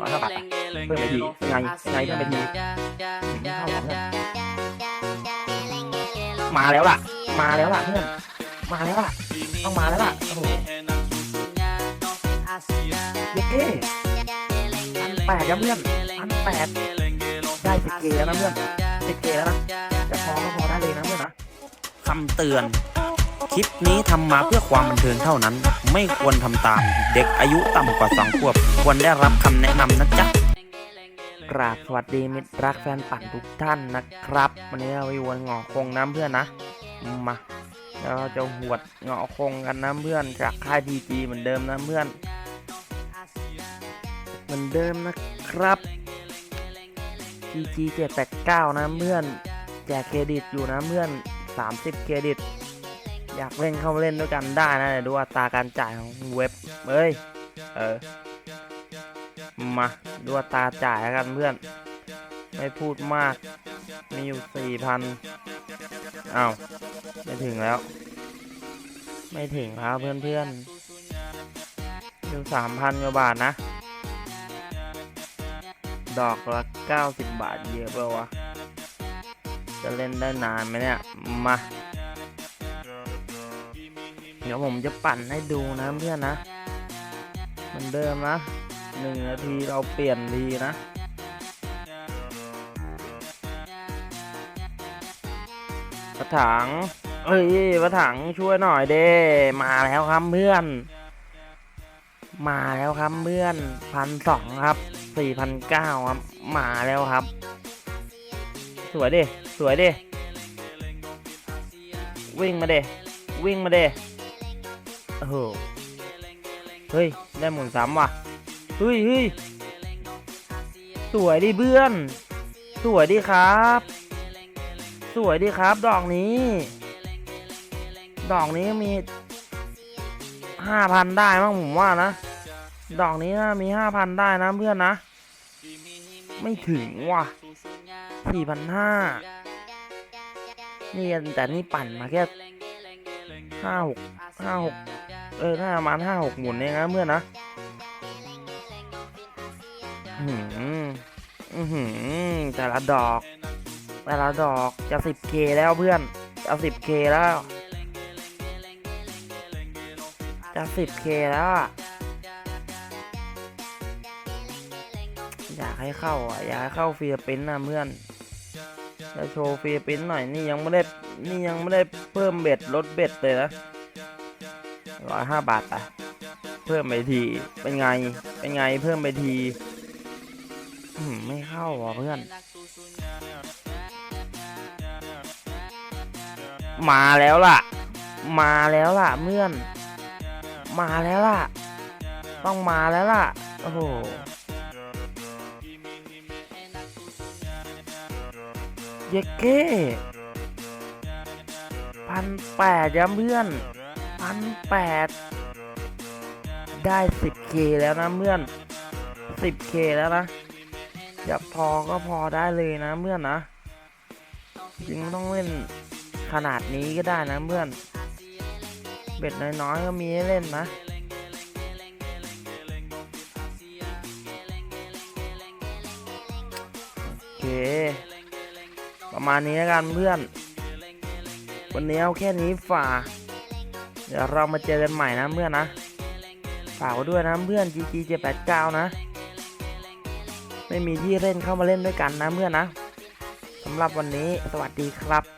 ร้อยห้าบาทอะเพิ่มไปทียังไงยังไงเพิ่มไปทีอืมเข้าของเพื่อนมาแล้วล่ะ มาแล้วล่ะเพื่อนมาแล้วล่ะต้องมาแล้วล่ะโอ้โหเย้พันแปดครับเพื่อนพันแปดได้สิบเกแล้วนะเพื่อนสิบเกแล้วนะจะพอก็พอได้เลยนะเพื่อนนะคำเตือน คลิปนี้ทำมาเพื่อความบันเทิงเท่านั้น ไม่ควรทำตาม เด็กอายุต่ำกว่าสองขวบ ควรได้รับคำแนะนำนะจ๊ะกราบสวัสดีมิตรรักแฟนปั่นทุกท่านนะครับ วันนี้เราไปวนเงาะคงน้ำเพื่อนนะ มาเราจะหวดเงาะคงกันนะเพื่อนจากค่ายพีจีเหมือนเดิมนะเพื่อน เหมือนเดิมนะครับ PG 789นะเพื่อน แจกเครดิตอยู่นะเพื่อน30เครดิต อยากเล่นเข้ามาเล่นด้วยกันได้นะเดี๋ยวดูอัตราการจ่ายของเว็บเอ้ยเออมาดูอัตราจ่ายกันเพื่อน ไม่พูดมาก มีอยู่สี่พันอ้าวไม่ถึงแล้ว ไม่ถึงครับเพื่อนเพื่อนอยู่สามพันกว่าบาทนะ ดอกละเก้าสิบบาทเยอะเปล่าวะจะเล่นได้นานไหมเนี่ย มา เดี๋ยวผมจะปั่นให้ดูนะเพื่อนนะเหมือนเดิมนะหนึ่งนาทีเราเปลี่ยนทีนะกระถังเอ้ยกระถังช่วยหน่อยเด้มาแล้วครับเพื่อน มาแล้วครับเพื่อนพันสองครับสี่พันเก้าครับมาแล้วครับ สวยดิสวยดิวิ่งมาเดวิ่งมาเด โอ้โหเฮ้ย ได้หมุนซ้ำว่ะ เฮ้ยเฮ้ยสวยดิเพื่อน สวยดิครับ สวยดิครับ ดอกนี้ ดอกนี้มีห้าพันได้มั้งผมว่านะ ดอกนี้นะมีห้าพันได้นะเพื่อนนะ ไม่ถึงว่ะสี่พันห้านี่แต่นี่ปั่นมาแค่ห้าหกห้าหก เออน่าประมาณห้าหกหมุนเองนะเพื่อนนะอื้อหืออื้อหือแต่ละดอก แต่ละดอกจะ 10k แล้วเพื่อนจะ 10k แล้ว จะ 10k แล้วอยากให้เข้าอะอยากให้เข้าฟิลิปปินนะเพื่อนจะโชว์ฟิลิปปินหน่อยนี่ยังไม่ได้นี่ยังไม่ได้เพิ่มเบ็ดลดเบ็ดเลยนะ ร้อยห้าบาทอะเพิ่มไปทีเป็นไง เป็นไงเพิ่มไปทีไม่เข้าอะเพื่อน มาแล้วล่ะ มาแล้วล่ะเพื่อน มาแล้วล่ะ ต้องมาแล้วล่ะ โอ้โหเยเก้พันแปดย้ำเพื่อน พันแปดได้สิบเคแล้วนะเพื่อนสิบเคแล้วนะอย่าพอก็พอได้เลยนะเพื่อนนะจริงต้องเล่นขนาดนี้ก็ได้นะเพื่อน เบ็ดน้อยๆก็มีให้เล่นนะโอเค ประมาณนี้แล้วกันเพื่อน วันนี้เอาแค่นี้ฝ่า เดี๋ยวเรามาเจอกันใหม่นะเพื่อนนะฝากด้วยนะเพื่อน GG 789นะ ไม่มีที่เล่นเข้ามาเล่นด้วยกันนะเพื่อนนะสำหรับวันนี้สวัสดีครับ